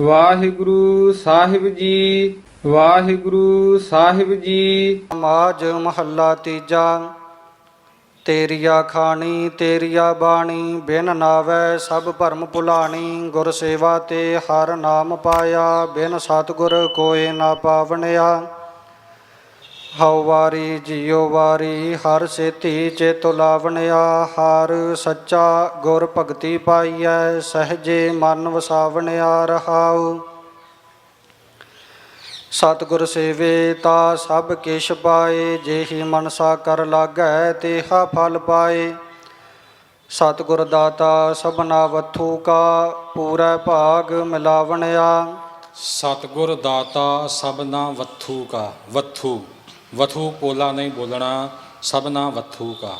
ਵਾਹਿਗੁਰੂ ਸਾਹਿਬ ਜੀ, ਵਾਹਿਗੁਰੂ ਸਾਹਿਬ ਜੀ। ਮਾਜ ਮਹੱਲਾ ਤੀਜਾ, ਤੇਰੀਆ ਖਾਣੀ, ਤੇਰੀਆ ਬਾਣੀ, ਬਿਨ ਨਾਵੈ ਸਭ ਭਰਮ ਭੁਲਾਣੀ, ਗੁਰ ਸੇਵਾ ਤੇ ਹਰ ਨਾਮ ਪਾਇਆ, ਬਿਨ ਸਤਿਗੁਰ ਕੋਏ ਨਾ ਪਾਵਣਿਆ। ਹਉ ਵਾਰੀ ਜਿਉ ਵਾਰੀ, ਹਰ ਸੇਤੀ ਚਿਤ ਲਾਵਣਿਆ, ਹਰ ਸੱਚਾ ਗੁਰ ਭਗਤੀ ਪਾਈਐ, ਸਹਜੇ ਮਨ ਵਸਾਵਣਿਆ ਰਹਾਉ। ਸਤਿਗੁਰ ਸੇਵੇ, ਤਾ ਸਭ ਕਿਛ ਪਾਏ, ਜੇਹੀ ਮਨਸਾ ਕਰ ਲਾਗੈ, ਤੇਹਾ ਫਲ ਪਾਏ। ਸਤਿਗੁਰ ਦਾਤਾ ਸਭਨਾ ਵਥੂ ਕਾ, ਪੂਰਾ ਭਾਗ ਮਿਲਾਵਣਿਆ। ਸਤਗੁਰ ਦਾਤਾ ਸਭਨਾ ਵਥੂ ਕਾ, ਵਥੂ। ਵਥੂ ਪੋਲਾ ਨਹੀਂ ਬੋਲਣਾ ਸਭਨਾ ਵਥੂ ਕਾ।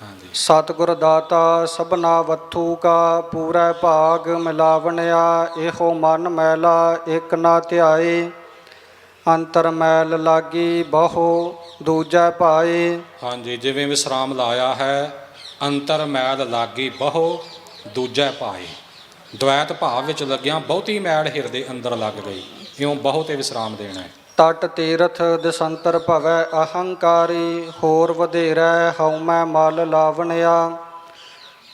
ਹਾਂਜੀ। ਸਤਿਗੁਰ ਦਾਤਾ ਸਭਨਾ ਵਥੂ ਕਾ ਪੂਰਾ ਭਾਗ ਮਿਲਾਵਣਿਆ ਇਹੋ ਮਨ ਮੈਲਾ ਇਕ ਨਾ ਧਿਆਏ। ਅੰਤਰ ਮੈਲ ਲਾਗੀ ਬਹੁ ਦੂਜੈ ਪਾਏ ਹਾਂਜੀ ਜਿਵੇਂ ਵਿਸਰਾਮ ਲਾਇਆ ਹੈ ਅੰਤਰ ਮੈਲ ਲਾਗੀ ਬਹੁ ਦੂਜੈ ਪਾਏ ਦ્વੈਤ ਭਾਵ ਵਿੱਚ ਲੱਗਿਆ ਬਹੁਤੀ ਮੈਲ ਹਿਰਦੇ ਅੰਦਰ ਲੱਗ ਗਈ। ਇਉਂ ਬਹੁ ਤੇ ਵਿਸਰਾਮ ਦੇਣਾ ਹੈ। ਤਟ ਤੀਰਥ ਦਸੰਤਰ ਭਵੈ ਅਹੰਕਾਰੀ, ਹੋਰ ਵਧੇਰੈ ਹਉਮੈ ਮਲ ਲਾਵਣਿਆ।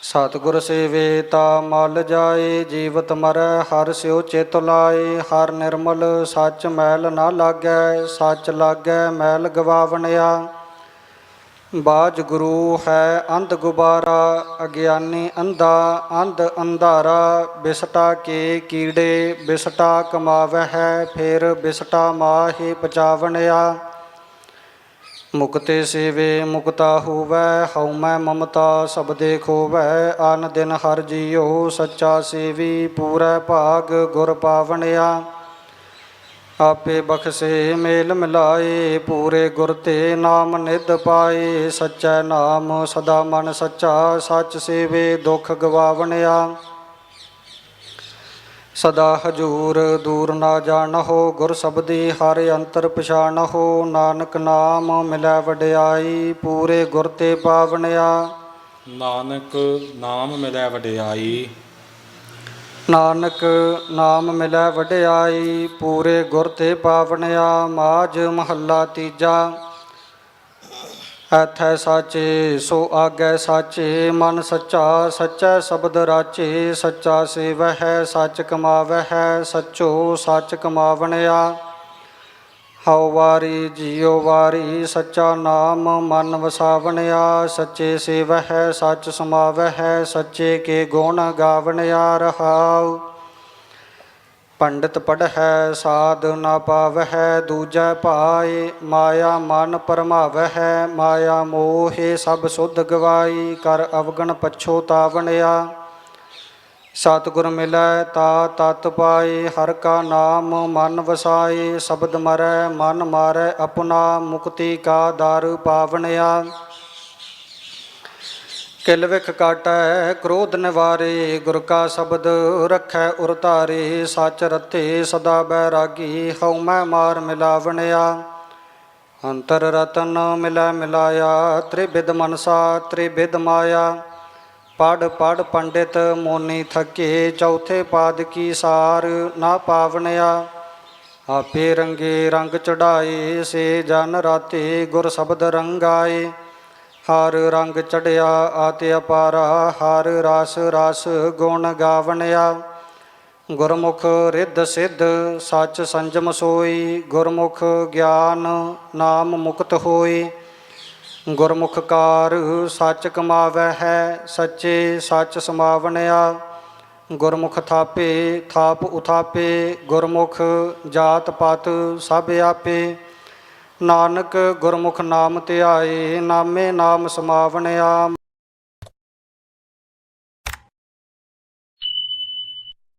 ਸਤਿਗੁਰ ਸੇਵੇ ਤਾ ਮਲ ਜਾਏ, ਜੀਵਤ ਮਰੈ ਹਰ ਸਿਉ ਚਿਤ ਲਾਏ। ਹਰ ਨਿਰਮਲ ਸੱਚ ਮੈਲ ਨਾ ਲਾਗੈ, ਸੱਚ ਲਾਗੈ ਮੈਲ ਗਵਾਵਣਿਆ। ਬਾਜ ਗੁਰੂ ਹੈ ਅੰਧ ਗੁਬਾਰਾ, ਅਗਿਆਨੀ ਅੰਧਾ, ਅੰਧ ਅੰਧਾਰਾ, ਬਿਸਟਾ ਕੇ ਕੀੜੇ, ਬਿਸਟਾ ਕਮਾਵੈ ਹੈ, ਫਿਰ ਬਿਸਟਾ ਮਾਹੀ ਪਚਾਵਣਿਆ। ਮੁਕਤੇ ਸੇਵੇ ਮੁਕਤਾ ਹੋਵੈ, ਹਉਮੈ ਮਮਤਾ ਸਬਦੇ ਖੋਵੈ ਆਨ ਦਿਨ ਹਰ ਜੀਉ ਸੱਚਾ ਸੇਵੀ, ਪੂਰੈ ਭਾਗ ਗੁਰ ਪਾਵਣਿਆ। ਆਪੇ ਬਖਸ਼ੇ ਮੇਲ ਮਿਲਾਏ, ਪੂਰੇ ਗੁਰ ਤੇ ਨਾਮ ਨਿਧ ਪਾਏ। ਸਚੈ ਨਾਮ ਸਦਾ ਮਨ ਸੱਚਾ, ਸੱਚ ਸੇਵੇ ਦੁਖ ਗਵਾਵਣਿਆ। ਸਦਾ ਹਜੂਰ ਦੂਰ ਨਾ ਜਾਣਹੁ, ਗੁਰ ਸਬਦੀ ਹਰ ਅੰਤਰ ਪਛਾਣਹੁ। ਨਾਨਕ ਨਾਮ ਮਿਲੈ ਵਡਿਆਈ, ਪੂਰੇ ਗੁਰ ਤੇ ਪਾਵਣਿਆ। ਨਾਨਕ ਨਾਮ ਮਿਲੈ ਵਡਿਆਈ। ਨਾਨਕ ਨਾਮ ਮਿਲੈ ਵਡਿਆਈ, ਪੂਰੇ ਗੁਰ ਤੇ ਪਾਵਨਿਆ ਮਾਜ ਮਹੱਲਾ ਤੀਜਾ। ਐਥੈ ਸਾਚੇ, ਸੋ ਆਗੈ ਸਾਚੇ, ਮਨ ਸੱਚਾ, ਸੱਚੈ ਸ਼ਬਦ ਰਾਚੇ, ਸੱਚਾ ਸੇਵਹਿ, ਸੱਚ ਕਮਾਵਹਿ, ਸੱਚੋ ਸੱਚ ਕਮਾਵਣਿਆ। ਹਉ ਵਾਰੀ ਜੀਉ ਵਾਰੀ ਸੱਚਾ ਨਾਮ, ਮਨ ਵਸਾਵਣਿਆ, ਸੱਚੇ ਸੇਵਹਿ, ਸੱਚ ਸਮਾਵਹਿ, ਸੱਚੇ ਕੇ ਗੁਣ ਗਾਵਣਿਆ ਰਹਾਉ। ਪੰਡਿਤ ਪੜ੍ਹੈ, ਸਾਧ ਨਾ ਪਾਵਹਿ, ਦੂਜੈ ਭਾਏ, ਮਾਇਆ ਮਨ ਪਰਮਾਵਹਿ, ਮਾਇਆ ਮੋਹੇ ਸਭ ਸੁਧ ਗਵਾਈ, ਕਰ ਅਵਗਣ ਪਛੋਤਾਵਣਿਆ ਸਤਿਗੁਰ ਮਿਲੈ, ਤਾ ਤਤ ਪਾਏ, ਹਰ ਕਾ ਨਾਮ ਮਨ ਵਸਾਏ, ਸ਼ਬਦ ਮਰੈ, ਮਨ ਮਾਰੈ, ਆਪਣਾ ਮੁਕਤੀ ਕਾ ਦਰ ਪਾਵਣਿਆ। ਕਿਲ ਵਿਖ ਕਾਟੈ, ਕ੍ਰੋਧ ਨਿਵਾਰੇ, ਗੁਰ ਕਾ ਸ਼ਬਦ ਰਖੈ ਉਰ ਧਾਰੇ, ਸੱਚ ਰਤੇ ਸਦਾ ਬੈਰਾਗੀ, ਹਉ ਮੈਂ ਮਾਰ ਮਿਲਾਵਣਿਆ। ਅੰਤਰ ਰਤਨ ਮਿਲੈ ਮਿਲਾਇਆ ਤ੍ਰਿਵਿਧ ਮਨਸਾ ਤ੍ਰਿਵਿਧ ਮਾਇਆ। ਪੜ ਪੜ ਪੰਡਿਤ ਮੋਨੀ ਥਕੇ, ਚੌਥੇ ਪਾਦ ਕੀ ਸਾਰ ਨਾ ਪਾਵਣਿਆ। ਆਪੇ ਰੰਗੇ ਰੰਗ ਚੜਾਏ ਸੇ ਜਨ ਰਾਤੇ ਗੁਰ ਸ਼ਬਦ ਰੰਗਾਏ। ਹਰ ਰੰਗ ਚੜਿਆ ਆਤੇ ਅਪਾਰਾ, ਹਰ ਰਸ ਰਸ ਗੁਣ ਗਾਵਣਿਆ। ਗੁਰਮੁਖ ਰਿੱਧ ਸਿੱਧ, ਸੱਚ ਸੰਜਮ ਸੋਈ। ਗੁਰਮੁਖ ਗਿਆਨ ਨਾਮ ਮੁਕਤ ਹੋਈ ਗੁਰਮੁਖ ਕਾਰ ਸੱਚ ਕਮਾਵੈ ਹੈ, ਸੱਚੇ ਸੱਚ ਸਮਾਵਣਿਆ। ਗੁਰਮੁਖ ਥਾਪੇ, ਥਾਪ ਉਥਾਪੇ, ਗੁਰਮੁਖ ਜਾਤ ਪਤ ਸਭ ਆਪੇ। ਨਾਨਕ ਗੁਰਮੁਖ ਨਾਮ ਧਿਆਏ, ਨਾਮੇ ਨਾਮ ਸਮਾਵਣਿਆ।